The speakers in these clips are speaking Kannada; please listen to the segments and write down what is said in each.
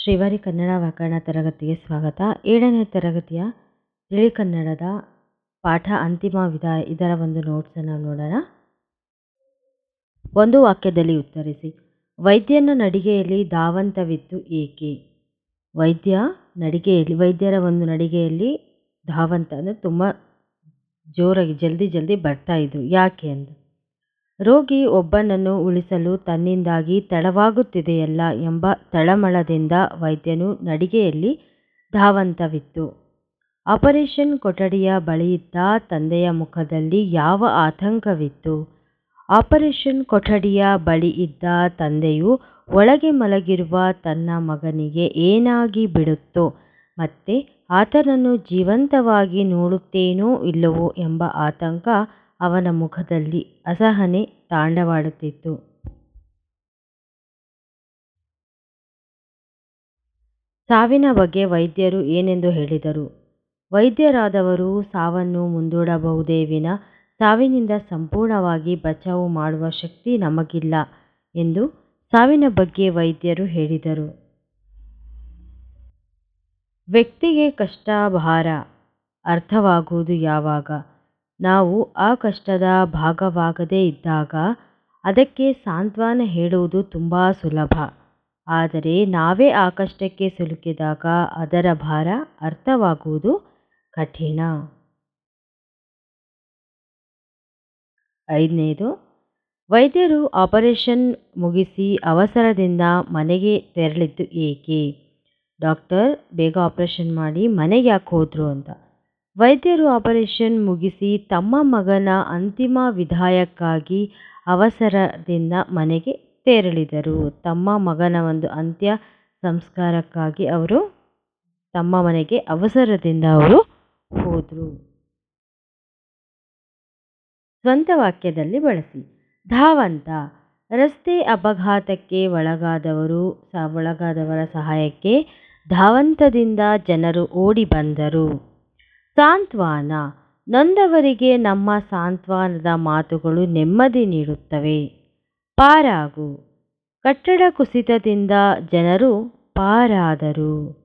ಶ್ರೀವಾರಿ ಕನ್ನಡ ವ್ಯಾಕರಣ ತರಗತಿಗೆ ಸ್ವಾಗತ. ಏಳನೇ ತರಗತಿಯ ತಿಳಿ ಕನ್ನಡದ ಪಾಠ ಅಂತಿಮ ವಿಧ ಇದರ ಒಂದು ನೋಟ್ಸನ್ನು ನೋಡೋಣ. ಒಂದು ವಾಕ್ಯದಲ್ಲಿ ಉತ್ತರಿಸಿ. ವೈದ್ಯನ ನಡಿಗೆಯಲ್ಲಿ ಧಾವಂತವಿದ್ದು ಏಕೆ? ವೈದ್ಯ ನಡಿಗೆಯಲ್ಲಿ, ವೈದ್ಯರ ಒಂದು ನಡಿಗೆಯಲ್ಲಿ ಧಾವಂತ ಅಂದರೆ ತುಂಬ ಜೋರಾಗಿ, ಜಲ್ದಿ ಜಲ್ದಿ ಬರ್ತಾ ಇದ್ರು. ಯಾಕೆ ಅಂತ ರೋಗಿ ಒಬ್ಬನನ್ನು ಉಳಿಸಲು ತನ್ನಿಂದಾಗಿ ತಡವಾಗುತ್ತಿದೆಯಲ್ಲ ಎಂಬ ತಳಮಳದಿಂದ ವೈದ್ಯನು ನಡಿಗೆಯಲ್ಲಿ ಧಾವಂತವಿತ್ತು. ಆಪರೇಷನ್ ಕೊಠಡಿಯ ಬಳಿಯಿದ್ದ ತಂದೆಯ ಮುಖದಲ್ಲಿ ಯಾವ ಆತಂಕವಿತ್ತು? ಆಪರೇಷನ್ ಕೊಠಡಿಯ ಬಳಿ ಇದ್ದ ತಂದೆಯು ಒಳಗೆ ಮಲಗಿರುವ ತನ್ನ ಮಗನಿಗೆ ಏನಾಗಿ ಬಿಡುತ್ತೋ, ಮತ್ತೆ ಆತನನ್ನು ಜೀವಂತವಾಗಿ ನೋಡುತ್ತೇನೋ ಇಲ್ಲವೋ ಎಂಬ ಆತಂಕ ಅವನ ಮುಖದಲ್ಲಿ ಅಸಹನೆ ತಾಂಡವಾಡುತ್ತಿತ್ತು. ಸಾವಿನ ಬಗ್ಗೆ ವೈದ್ಯರು ಏನೆಂದು ಹೇಳಿದರು? ವೈದ್ಯರಾದವರು ಸಾವನ್ನು ಮುಂದೂಡಬಹುದೇ ವಿನ ಸಾವಿನಿಂದ ಸಂಪೂರ್ಣವಾಗಿ ಬಚಾವು ಮಾಡುವ ಶಕ್ತಿ ನಮಗಿಲ್ಲ ಎಂದು ಸಾವಿನ ಬಗ್ಗೆ ವೈದ್ಯರು ಹೇಳಿದರು. ವ್ಯಕ್ತಿಗೆ ಕಷ್ಟ ಭಾರ ಅರ್ಥವಾಗುವುದು ಯಾವಾಗ? ನಾವು ಆ ಕಷ್ಟದ ಭಾಗವಾಗದೇ ಇದ್ದಾಗ ಅದಕ್ಕೆ ಸಾಂತ್ವನ ಹೇಳುವುದು ತುಂಬ ಸುಲಭ. ಆದರೆ ನಾವೇ ಆ ಕಷ್ಟಕ್ಕೆ ಸಿಲುಕಿದಾಗ ಅದರ ಭಾರ ಅರ್ಥವಾಗುವುದು ಕಠಿಣ. ಐದನೇದು, ವೈದ್ಯರು ಆಪರೇಷನ್ ಮುಗಿಸಿ ಅವಸರದಿಂದ ಮನೆಗೆ ತೆರಳಿದ್ದು ಏಕೆ? ಡಾಕ್ಟರ್, ಬೇಗ ಆಪರೇಷನ್ ಮಾಡಿ ಮನೆಗೆ ಯಾಕೆ ಹೋದರು ಅಂತ. ವೈದ್ಯರು ಆಪರೇಷನ್ ಮುಗಿಸಿ ತಮ್ಮ ಮಗನ ಅಂತಿಮ ವಿದಾಯಕ್ಕಾಗಿ ಅವಸರದಿಂದ ಮನೆಗೆ ತೆರಳಿದರು. ತಮ್ಮ ಮಗನ ಒಂದು ಅಂತ್ಯ ಸಂಸ್ಕಾರಕ್ಕಾಗಿ ಅವರು ತಮ್ಮ ಮನೆಗೆ ಅವಸರದಿಂದ ಅವರು ಹೋದರು. ಸ್ವಂತ ವಾಕ್ಯದಲ್ಲಿ ಬಳಸಿ. ಧಾವಂತ, ರಸ್ತೆ ಅಪಘಾತಕ್ಕೆ ಒಳಗಾದವರು ಒಳಗಾದವರ ಸಹಾಯಕ್ಕೆ ಧಾವಂತದಿಂದ ಜನರು ಓಡಿ ಬಂದರು. ಸಾಂತ್ವನ. ನೊಂದವರಿಗೆ ನಮ್ಮ ಸಾಂತ್ವನದ ಮಾತುಗಳು ನೆಮ್ಮದಿ ನೀಡುತ್ತವೆ. ಪಾರಾಗು. ಕಟ್ಟಡ ಕುಸಿತದಿಂದ ಜನರು ಪಾರಾದರು.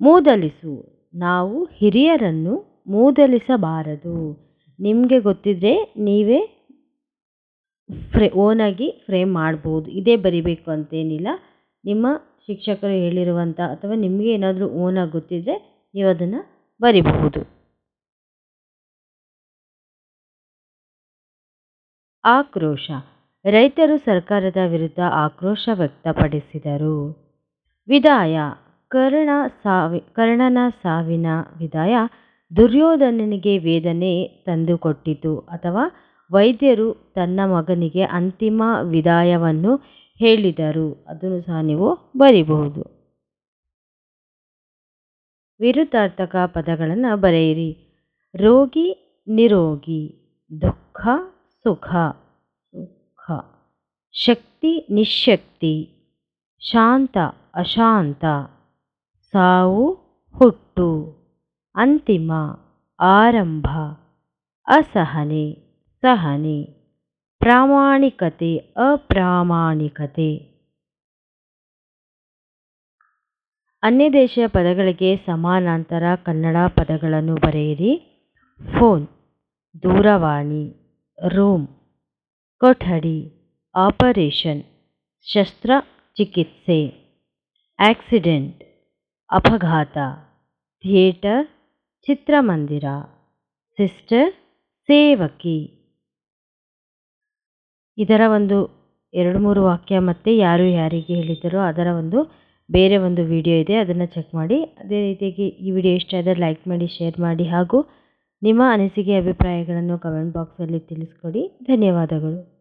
ಮೂದಲಿಸು. ನಾವು ಹಿರಿಯರನ್ನು ಮೂದಲಿಸಬಾರದು. ನಿಮಗೆ ಗೊತ್ತಿದ್ರೆ ನೀವೇ ಫ್ರೇ, ಓನಾಗಿ ಫ್ರೇಮ್ ಮಾಡ್ಬೋದು. ಇದೇ ಬರಿಬೇಕು ಅಂತೇನಿಲ್ಲ. ನಿಮ್ಮ ಶಿಕ್ಷಕರು ಹೇಳಿರುವಂಥ ಅಥವಾ ನಿಮಗೆ ಏನಾದರೂ ಓನಾಗಿ ಗೊತ್ತಿದ್ದರೆ ನೀವು ಅದನ್ನು ಬರಿಬಹುದು. ಆಕ್ರೋಶ. ರೈತರು ಸರ್ಕಾರದ ವಿರುದ್ಧ ಆಕ್ರೋಶ ವ್ಯಕ್ತಪಡಿಸಿದರು. ವಿದಾಯ. ಕರ್ಣ ಸಾವಿ, ಕರ್ಣನ ಸಾವಿನ ವಿದಾಯ. ದುರ್ಯೋಧನನಿಗೆ ವೇದನೆ ತಂದುಕೊಟ್ಟಿತು. ಅಥವಾ ವೈದ್ಯರು ತನ್ನ ಮಗನಿಗೆ ಅಂತಿಮ ವಿದಾಯವನ್ನು ಹೇಳಿದರು. ಅದನ್ನು ಸಹ ನೀವು ಬರೀಬಹುದು. ವಿರುದ್ಧಾರ್ಥಕ ಪದಗಳನ್ನು ಬರೆಯಿರಿ. ರೋಗಿ, ನಿರೋಗಿ, ದುಃಖ ಸುಖ. ಸುಖ. ಶಕ್ತಿ ನಿಶಕ್ತಿ ಶಾಂತ ಅಶಾಂತ. ಸಾವು ಹುಟ್ಟು. ಅಂತಿಮ ಆರಂಭ. ಅಸಹನೆ, ಸಹನೆ. ಪ್ರಾಮಾಣಿಕತೆ, ಅಪ್ರಾಮಾಣಿಕತೆ. ಅನ್ಯ ದೇಶೀಯ ಪದಗಳಿಗೆ ಸಮಾನಾಂತರ ಕನ್ನಡ ಪದಗಳನ್ನು ಬರೆಯಿರಿ. ಫೋನ್, ದೂರವಾಣಿ. ರೂಮ್. ಕೊಠಡಿ, ಆಪರೇಷನ್, ಶಸ್ತ್ರಚಿಕಿತ್ಸೆ, ಆಕ್ಸಿಡೆಂಟ್, ಅಪಘಾತ, ಥಿಯೇಟರ್, ಚಿತ್ರಮಂದಿರ, ಸಿಸ್ಟರ್, ಸೇವಕಿ. ಇದರ ಒಂದು ಎರಡು ಮೂರು ವಾಕ್ಯ ಮತ್ತು ಯಾರು ಯಾರಿಗೆ ಹೇಳಿದ್ದರೋ ಅದರ ಒಂದು ಬೇರೆ ಒಂದು ವಿಡಿಯೋ ಇದೆ, ಅದನ್ನು ಚೆಕ್ ಮಾಡಿ. ಅದೇ ರೀತಿಯಾಗಿ ಈ ವಿಡಿಯೋ ಇಷ್ಟ ಆದರೆ ಲೈಕ್ ಮಾಡಿ ಶೇರ್ ಮಾಡಿ ಹಾಗೂ ನಿಮ್ಮ ಅನಿಸಿಕೆ ಅಭಿಪ್ರಾಯಗಳನ್ನು ಕಮೆಂಟ್ ಬಾಕ್ಸಲ್ಲಿ ತಿಳಿಸ್ಕೊಡಿ. ಧನ್ಯವಾದಗಳು.